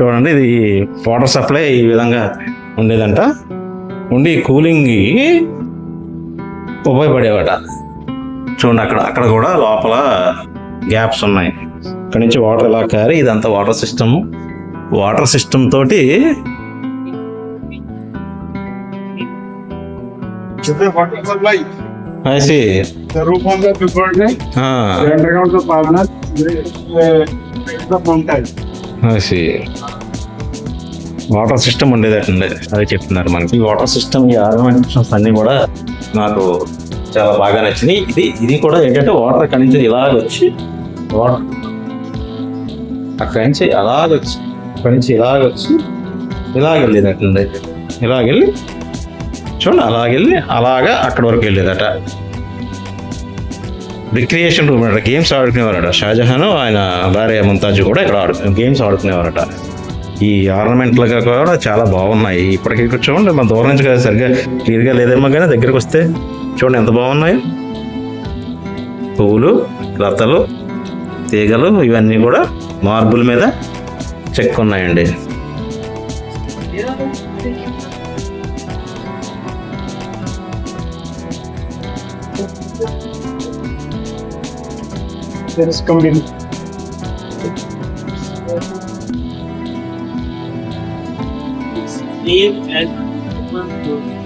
చూడండి ఇది water supply ఈ విధంగా ఉండేదంట ఉండి కూలింగ్కి ఉపయోగపడేవాట చూడండి అక్కడ అక్కడ కూడా లోపల గ్యాప్స్ ఉన్నాయి ఇక్కడ నుంచి వాటర్ ఇలా కారి ఇదంతా వాటర్ సిస్టమ్ వాటర్ సిస్టమ్ తోటి. వాటర్ సిస్టమ్ ఉండేదటండి అది చెప్తున్నారు మనకి. ఈ వాటర్ సిస్టమ్ ఈ ఆర్నమెంటేషన్స్ అన్నీ కూడా నాకు చాలా బాగా నచ్చినాయి ఇది ఇది కూడా ఏంటంటే వాటర్ అక్కడి నుంచి ఇలాగ వచ్చి వాటర్ అక్కడి నుంచి అలాగ వచ్చి అక్కడి నుంచి ఇలాగ వచ్చి ఇలాగ వెళ్ళినట్టుండైతే ఇలాగ వెళ్ళి చూడండి అలాగెళ్ళి అలాగా అక్కడి వరకు వెళ్ళేదట. రిక్రియేషన్ రూమ్ అట గేమ్స్ ఆడుకునేవారట. షాజహాన్ ఆయన భార్య ముంతాజ్ కూడా ఇక్కడ ఆడు గేమ్స్ ఆడుకునేవారట. ఈ ఆర్నమెంట్లుగా కూడా చాలా బాగున్నాయి. ఇప్పటికీ చూడండి మన దూరం నుంచి కదా సరిగ్గా క్లియర్గా లేదేమో కానీ దగ్గరికి వస్తే చూడండి ఎంత బాగున్నాయి. పువ్వులు లతలు తీగలు ఇవన్నీ కూడా మార్బుల్ మీద చెక్కున్నాయండి. Name as woman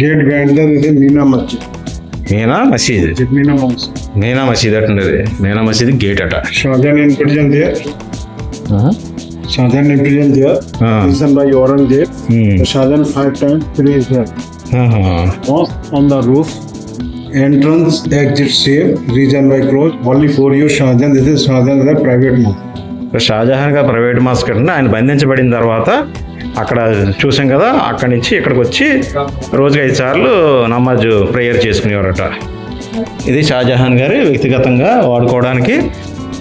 gate grinder ఇది మీనా మస్జిద్. మీనా మసీద్ మీనా మస్జిద్. మీనా మసీద్ అంటుండేది మీనా మసీద్ గేట్ అట. Shahjahan imprison the. Shahjahan imprison the. Reason by Aurang the. Shahjahan five time three year on the roof entrance exit same reason by close only for you Shahjahan this is Shahjahan private mosque షాజహాన్గా private mosque అంటే ఆయన బంధించబడిన తర్వాత అక్కడ చూసాం కదా అక్కడి నుంచి ఇక్కడికి వచ్చి రోజుకి ఐదు సార్లు నమాజ్ ప్రేయర్ చేసుకునేవారట ఇది షాజహాన్ గారి వ్యక్తిగతంగా వాడుకోవడానికి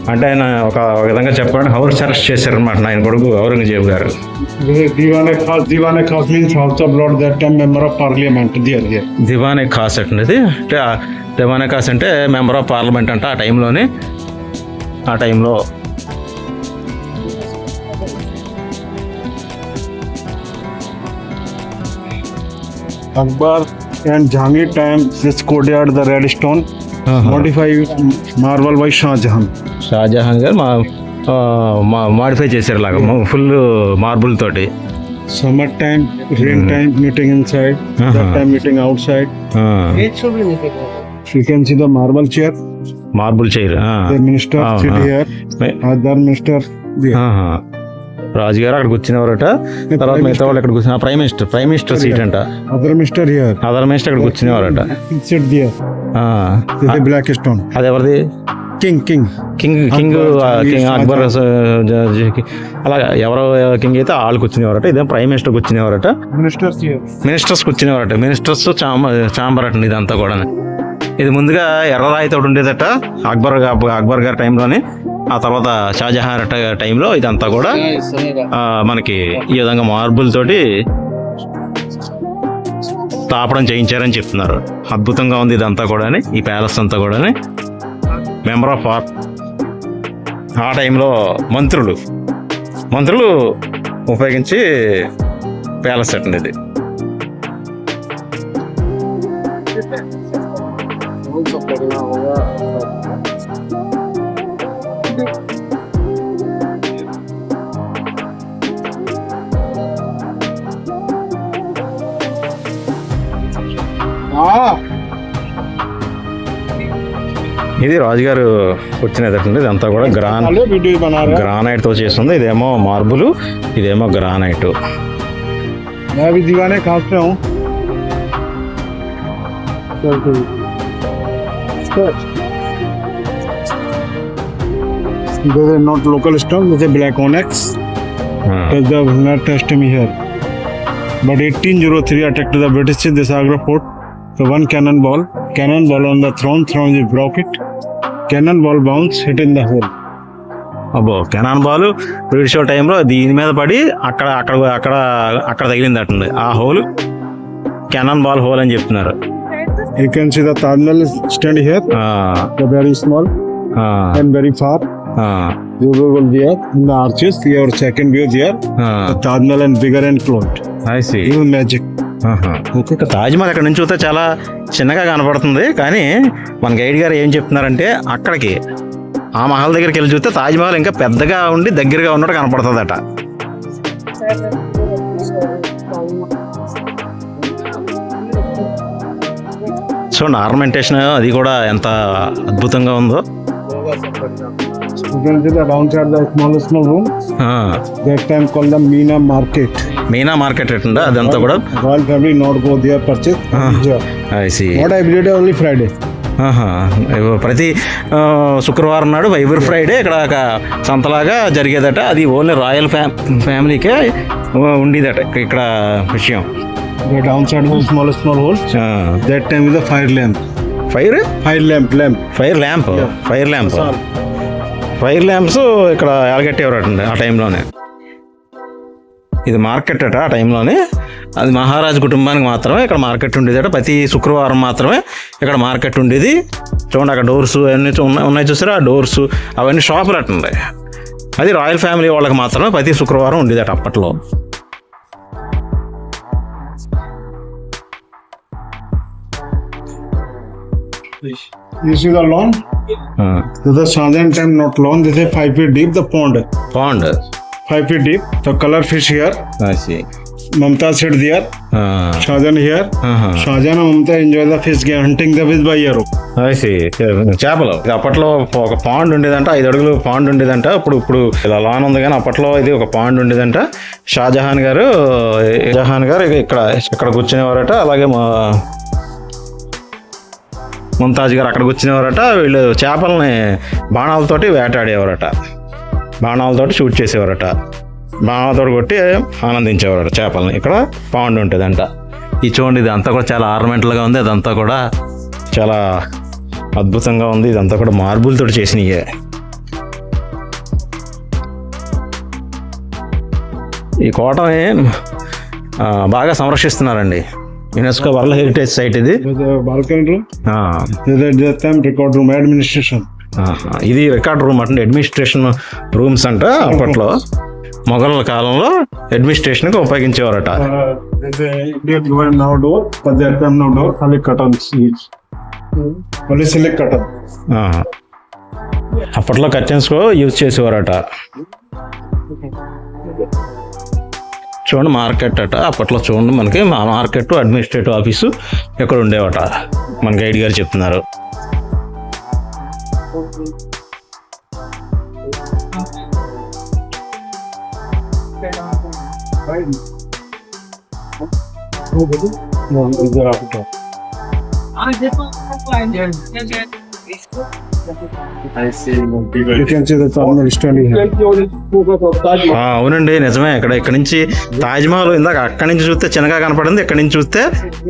అంటే ఆయన ఒక విధంగా చెప్పాలంటే హౌస్ అరెస్ట్ చేశారనమాట ఆయన కొడుకు ఔరంగజేబు గారు that time member of parliament. There, there. Diwan-i Khan అంటున్నది అంటే దివానే ఖాస్ అంటే మెంబర్ ఆఫ్ పార్లమెంట్ అంట ఆ టైంలోనే ఆ టైంలో Akbar and Jahangir time, this courtyard, the red stone, modified marble by Shah Jahan. Shahjahan గారు మా మాడిఫై చేశారు లాగా ఫుల్ మార్బుల్ తోటి Summer time, rain time, meeting inside. That Uh-huh. time meeting outside. ఆ, You can see the marble chair. Marble chair. The minister Ah, sit రాజుగారు అక్కడ కూర్చునేవారట తర్వాత మిగతా వాళ్ళు అక్కడ కూర్చున్న prime minister prime minister seat అంట. minister here. అదర్ మినిస్టర్ అక్కడ కూర్చునేవారట black stone. అది ఎవరిది? King. కింగ్ కింగ్ ఆ, కింగ్ అక్బర్ అలా ఎవరో కింగ్ అయితే వాళ్ళు కూర్చునేవారట ఇదే ప్రైమ్ మినిస్టర్ కూర్చునేవారట here. మినిస్టర్స్ కూర్చునేవారట మినిస్టర్స్ చాంబర్ చాంబర్ అట ఇదంతా కూడా ఇది ముందుగా ఎర్రరాయితో ఉండేదట అక్బర్ అక్బర్ గారి టైంలోనే ఆ తర్వాత షాజహాన్ ట- టైంలో ఇదంతా కూడా మనకి ఈ విధంగా మార్బుల్ తోటి తాపడం చేయించారని చెప్తున్నారు. అద్భుతంగా ఉంది ఇదంతా కూడా ఈ ప్యాలెస్ అంతా కూడా మెంబర్ ఆఫ్ పార్ ఆ టైంలో మంత్రులు మంత్రులు ఉపయోగించి ప్యాలెస్ అట్టండి ఇది రాజుగారు వచ్చినది అంతా కూడా గ్రాన్ గ్రానైట్తో చేస్తుంది. ఇదేమో మార్బుల్ ఇదేమో granite. Black but eighteen zero three attack the British దిశాగ్రో fort The one cannonball, cannonball on the throne, throne is broke it. Cannonball bounce hit in the hole. అబ్బో కెనాన్ బాల్ బ్రిటిష్ షో టైంలో దీని మీద పడి అక్కడ అక్కడ అక్కడ అక్కడ తగిలింది అట్టుంది ఆ హోల్ కెనాన్ బాల్ హోల్ అని చెప్తున్నారు You can see the Taj Mahal is stand here, ఆ, the very small ఆ, and very far. ఆ, You will be there in the arches. Your second view there. ఆ. The Taj Mahal తాజ్మహల్ ఇక్కడ నుంచి చూస్తే చాలా చిన్నగా కనపడుతుంది. కానీ మన గైడ్ గారు ఏం చెప్తున్నారంటే అక్కడికి ఆ మహల్ దగ్గరికి వెళ్ళి చూస్తే తాజ్మహల్ ఇంకా పెద్దగా ఉండి దగ్గరగా ఉన్నట్టు కనపడుతుందట. చూడండి ఆర్నమెంటేషన్ అది కూడా ఎంత అద్భుతంగా ఉందో. ఉండేది around char small small that time call Meena market Meena market ఎట్టుండ అదంతా కూడా వాళ్ళ family not go there I see not every day only Friday ప్రతి శుక్రవారం నాడు వైబర్ ఫ్రైడే ఇక్కడ ఒక సంతలాగా జరిగేదట. అది ఓన్లీ రాయల్ ఫ్యా ఫ్యామిలీకే ఉండేదట ఇక్కడ విషయం. Down side small small hole that time the fire lamp fire fire lamp lamp fire lamp fire lamp fire lamps ఇక్కడ ఎలగట్టేవారటండి ఆ టైంలోనే? ఇది మార్కెట్ అట ఆ టైంలోనే. అది మహారాజ్ కుటుంబానికి మాత్రమే ఇక్కడ మార్కెట్ ఉండేది అట. ప్రతి శుక్రవారం మాత్రమే ఇక్కడ మార్కెట్ ఉండేది. చూడండి అక్కడ డోర్స్ అవన్నీ చూ- ఉన్నాయి ఉన్నాయి చూసారా? ఆ డోర్స్ అవన్నీ షాపులు అట్టండి అది రాయల్ ఫ్యామిలీ వాళ్ళకి మాత్రమే ప్రతి శుక్రవారం ఉండేది అట అప్పట్లో. You see the lawn? This is the Shahjahan time, not lawn. This is five feet deep. The pond, బాగుండ్ five feet deep. The color fish here. Mamta sit there. Shahjahan here. Shahjahan and Mamta enjoy the fish game, hunting the fish by arrow. ఐసి చేపలు ఇది అప్పట్లో ఒక pond ఉండేదంట ఐదు అడుగులు pond ఉండేదంట ఇప్పుడు ఇప్పుడు ఇలా లాన్ ఉంది కానీ అప్పట్లో ఇది ఒక పాండ్ ఉండేదంట షాజహాన్ గారు జహాన్ గారు ఇక్కడ ఇక్కడ కూర్చునేవారట అలాగే మా ముంతాజ్ గారు అక్కడ కూర్చునేవారట వీళ్ళు చేపల్ని బాణాలతోటి వేటాడేవారట. బాణాలతోటి షూట్ చేసేవారట. బాణాలతోటి కొట్టి ఆనందించేవారట చేపల్ని. ఇక్కడ పాండ్ ఉంటుందంట. ఈ చూడండి ఇది అంతా కూడా చాలా ఆర్నమెంటల్గా ఉంది. అదంతా కూడా చాలా అద్భుతంగా ఉంది. ఇదంతా కూడా మార్బుల్ తోటి చేసినయే. ఈ కోటని బాగా సంరక్షిస్తున్నారండి. యునెస్కో వరల్డ్ హెరిటేజ్ సైట్ ఇది. రికార్డ్ రూమ్ అడ్మినిస్ట్రేషన్ ఇది రికార్డ్ రూమ్ అంటే అడ్మినిస్ట్రేషన్ రూమ్స్ అంట అప్పట్లో. మొఘల కాలంలో అడ్మినిస్ట్రేషన్ ఉపయోగించేవారట. అప్పట్లో కచ్చన్స్ యూజ్ చేసేవారట. చూడండి మార్కెట్ అట. అప్పట్లో చూడండి మనకి మా మార్కెట్ అడ్మినిస్ట్రేటివ్ ఆఫీసు ఎక్కడ ఉండేవట? మన గైడ్ గారు చెప్తున్నారు. No, అవునండి నిజమే ఇక్కడ ఇక్కడ నుంచి తాజ్మహల్ ఇందాక అక్కడి నుంచి చూస్తే చిన్నగా కనపడింది ఇక్కడ నుంచి చూస్తే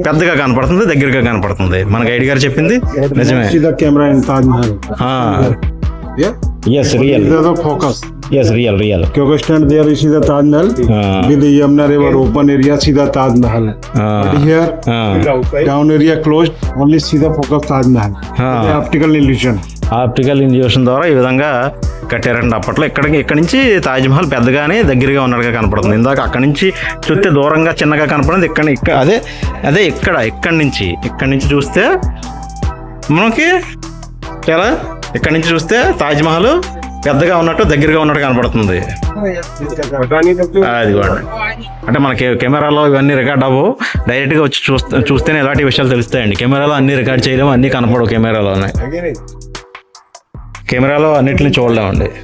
పెద్దగా కనపడుతుంది దగ్గరగా కనపడుతుంది మన గైడ్ గారు చెప్పింది నిజమే Taj Mahal. Yeah. Yes real focus. Yes real real Kyoko stand there, you see the Taj Mahal. With the Yamuna River open area, see the Taj Mahal. But here, down area closed, only see the focus optical injection ద్వారా ఈ విధంగా కట్టారండి. అప్పట్లో ఇక్కడికి ఇక్కడ నుంచి తాజ్మహల్ పెద్దగానే దగ్గరగా ఉన్నట్టుగా కనపడుతుంది. ఇందాక అక్కడి నుంచి చూస్తే దూరంగా చిన్నగా కనపడింది ఇక్కడ ఇక్కడ అదే అదే ఇక్కడ ఇక్కడి నుంచి. ఇక్కడి నుంచి చూస్తే మనకి చాలా ఇక్కడి నుంచి చూస్తే తాజ్మహల్ పెద్దగా ఉన్నట్టు దగ్గరగా ఉన్నట్టు కనపడుతుంది. అది కూడా. అంటే మనకి కెమెరాలో ఇవన్నీ రికార్డ్ అవ్వవు. డైరెక్ట్గా వచ్చి చూస్తే చూస్తేనే ఎలాంటి విషయాలు తెలుస్తాయండి. కెమెరాలో అన్ని రికార్డ్ చేయలేము అన్ని కనపడవు కెమెరాలోనే. కెమెరాలో అన్నిటిని చూడలేమండి.